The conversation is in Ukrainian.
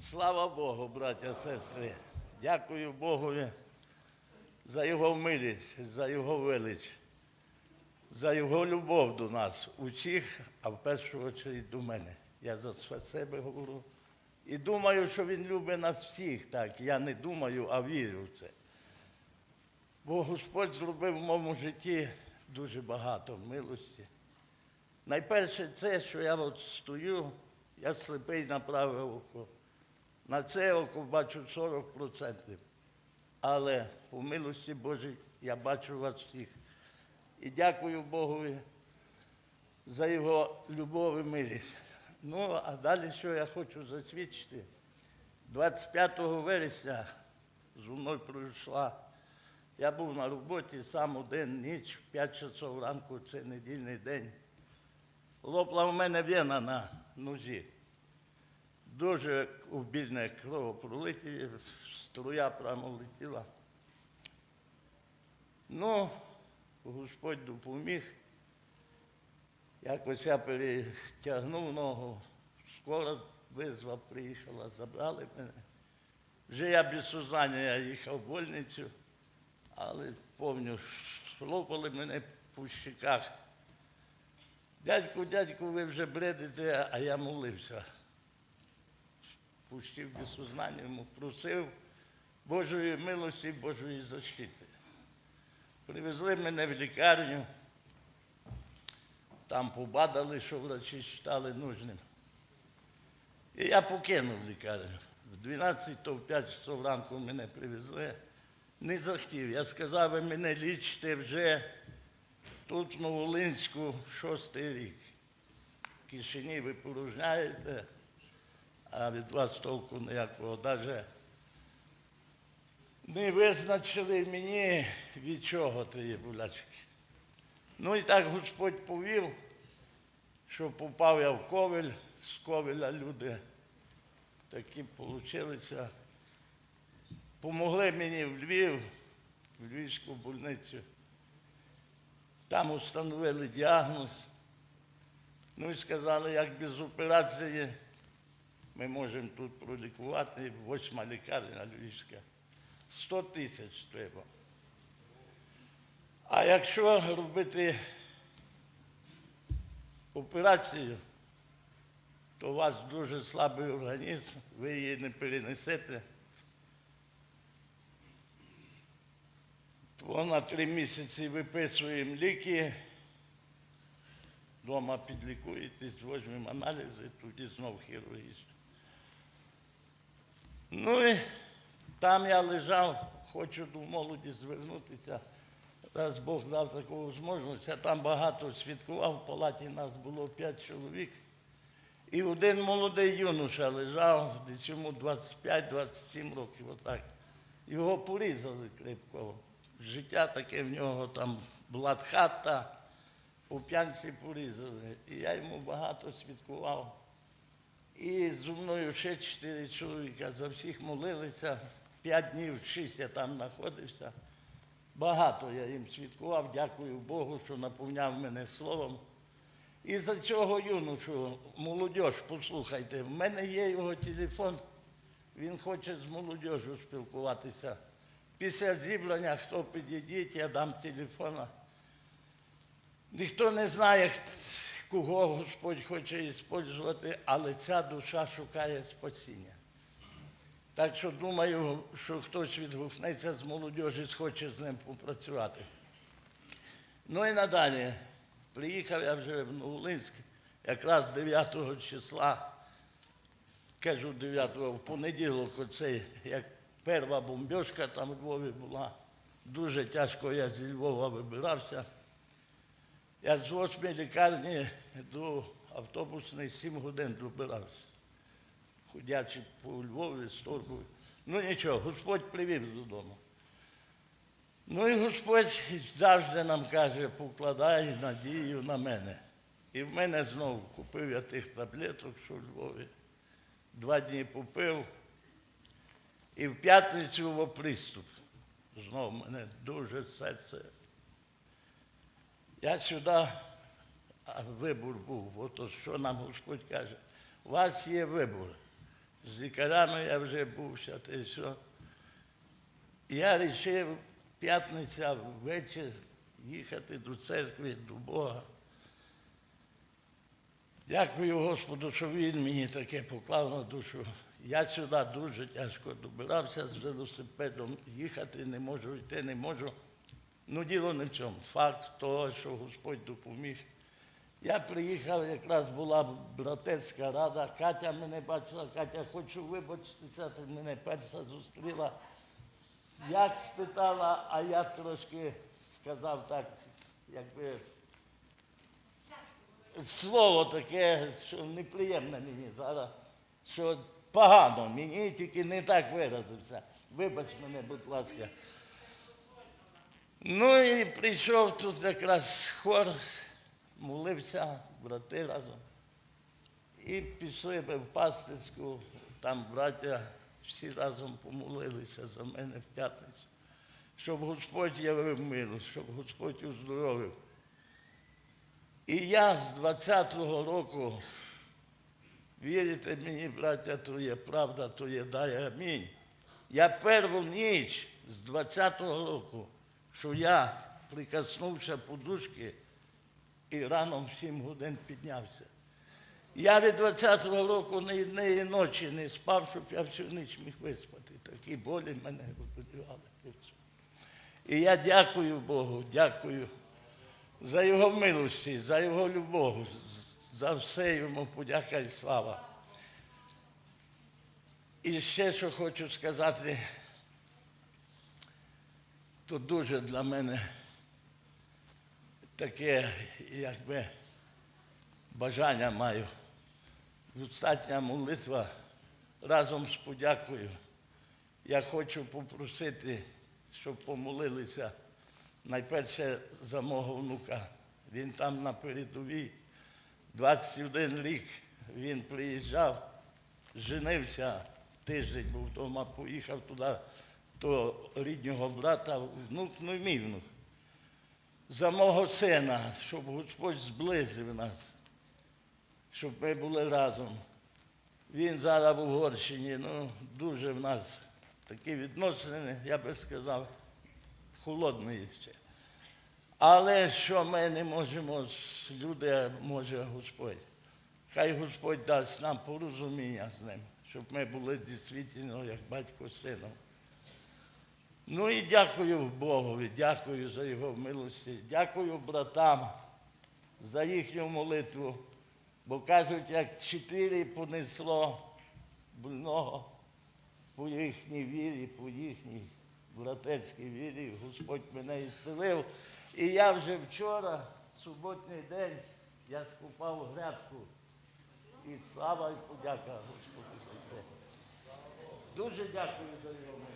Слава Богу, браття, сестри. Дякую Богові за Його милість, за Його велич, за Його любов до нас, усіх, а в першу чергу до мене. Я за себе говорю. І думаю, що Він любить нас всіх так. Я не думаю, а вірю в це. Бо Господь зробив в моєму житті дуже багато милості. Найперше це, що я от стою, я сліпий на праве око. На це око бачу 40%. Але по милості Божій я бачу вас всіх. І дякую Богові за його любов і милість. Ну, а далі що я хочу засвідчити. 25 вересня зі мною пройшла. Я був на роботі сам один ніч, в 5 часов ранку, це недільний день. Лопла в мене вена на нозі. Дуже обільне кровопролиття, струя прямо летіла. Ну, Господь допоміг. Якось я перетягнув ногу, скоро визвав, приїхала, забрали мене. Вже я без сознання я їхав в больницю, але пам'ятаю, шлопали мене по щеках. Дядьку, дядьку, ви вже бредите, а я молився. Пустив без йому просив Божої милості, Божої защити. Привезли мене в лікарню, там побадали, що врачі читали нужним. І я покинув лікарню. В 12 то в 5 часов ранку мене привезли. Не захотів. Я сказав, ви мене лічите вже тут, в Новолинську, шостий рік. Кишині ви порожняєте, а від вас толку ніякого. Навіть не визначили мені, від чого тієї болячки. Ну і так Господь повів, що попав я в ковель, з ковеля люди такі получилися. Помогли мені в Львів, в Львівську больницю. Там встановили діагноз. Ну і сказали, як без операції ми можемо тут пролікувати, восьма лікарня Львівська. 100 тисяч треба. А якщо робити операцію, то у вас дуже слабий організм, ви її не перенесете. То на три місяці виписуємо ліки, вдома підлікуєтесь, візьмемо аналізи, тоді знов хірургічно. Ну і там я лежав, хочу до молоді звернутися. Раз Бог дав таку можливість, я там багато святкував, в палаті нас було п'ять чоловік. І один молодий юноша лежав, десь йому 25-27 років, отак. Його порізали крепко. Життя таке в нього там була хата, у п'янці порізали. І я йому багато святкував. І зі мною ще чотири чоловіка, за всіх молилися. П'ять днів, шість я там знаходився. Багато я їм святкував, дякую Богу, що наповняв мене словом. І за цього юношу, молодь, послухайте, в мене є його телефон, він хоче з молодежю спілкуватися. Після зібрання, хто підійдіть, я дам телефона. Ніхто не знає, кого Господь хоче використовувати, але ця душа шукає спасіння. Так що думаю, що хтось відгукнеться з молодежі, схоче з ним попрацювати. Ну і надалі. Приїхав я вже в Новолинськ, якраз 9 числа, кажу 9 в понеділок, оцей, як перша бомбьошка там у Львові була. Дуже тяжко я зі Львова вибирався. Я з восьми лікарні до автобусної 7 годин добирався. Ходячи по Львові, з торгою. Ну нічого, Господь привів додому. Ну і Господь завжди нам каже, покладай надію на мене. І в мене знову купив я тих таблеток, що в Львові. Два дні попив. І в п'ятницю в приступ. Знову мене дуже серце. Я сюди, а вибор був, от що нам Господь каже, у вас є вибор. З лікарями я вже був, те що. Я вирішив п'ятниця ввечері їхати до церкви, до Бога. Дякую Господу, що Він мені таке поклав на душу. Я сюди дуже тяжко добирався з велосипедом, їхати не можу, йти не можу. Ну, діло не в цьому. Факт того, що Господь допоміг. Я приїхав, якраз була братерська рада, Катя мене бачила, Катя, хочу вибачитися, ти мене перша зустріла. Як спитала, а я трошки сказав так, якби слово таке, що неприємне мені зараз, що погано мені, тільки не так виразився. Вибач мене, будь ласка. Ну і прийшов тут якраз хор, молився, брати разом. І пішли в пастирську, там браття всі разом помолилися за мене в п'ятницю, щоб Господь явив милу, щоб Господь оздоровив. І я з 20-го року, вірите мені, браття, то є правда, то є дай амінь. Я першу ніч з 20-го року, що я прикоснувся подушки і рано в 7 годин піднявся. Я від 20-го року ні однієї ночі не спав, щоб я всю ніч міг виспати. Такі болі мене розбудівали. І я дякую Богу, дякую за його милості, за його любов, за все йому подяка і слава. І ще що хочу сказати, то дуже для мене таке, якби бажання маю. Остання молитва разом з подякою. Я хочу попросити, щоб помолилися найперше за мого внука. Він там на передовій, 21 рік він приїжджав, женився, тиждень був вдома, поїхав туди до рідного брата, внук, ну і мій внук. За мого сина, щоб Господь зблизив нас, щоб ми були разом. Він зараз в Угорщині, ну дуже в нас такі відносини, я би сказав, холодної ще. Але що ми не можемо, люди може Господь. Хай Господь дасть нам порозуміння з ним, щоб ми були дійсно як батько з сином. Ну і дякую Богові, дякую за його милості, дякую братам за їхню молитву. Бо кажуть, як чотири понесло больного по їхній вірі, по їхній братерській вірі, Господь мене ісцелив. І я вже вчора, суботній день, я скупав грядку. І слава і подяка Господу за це. Дуже дякую за його.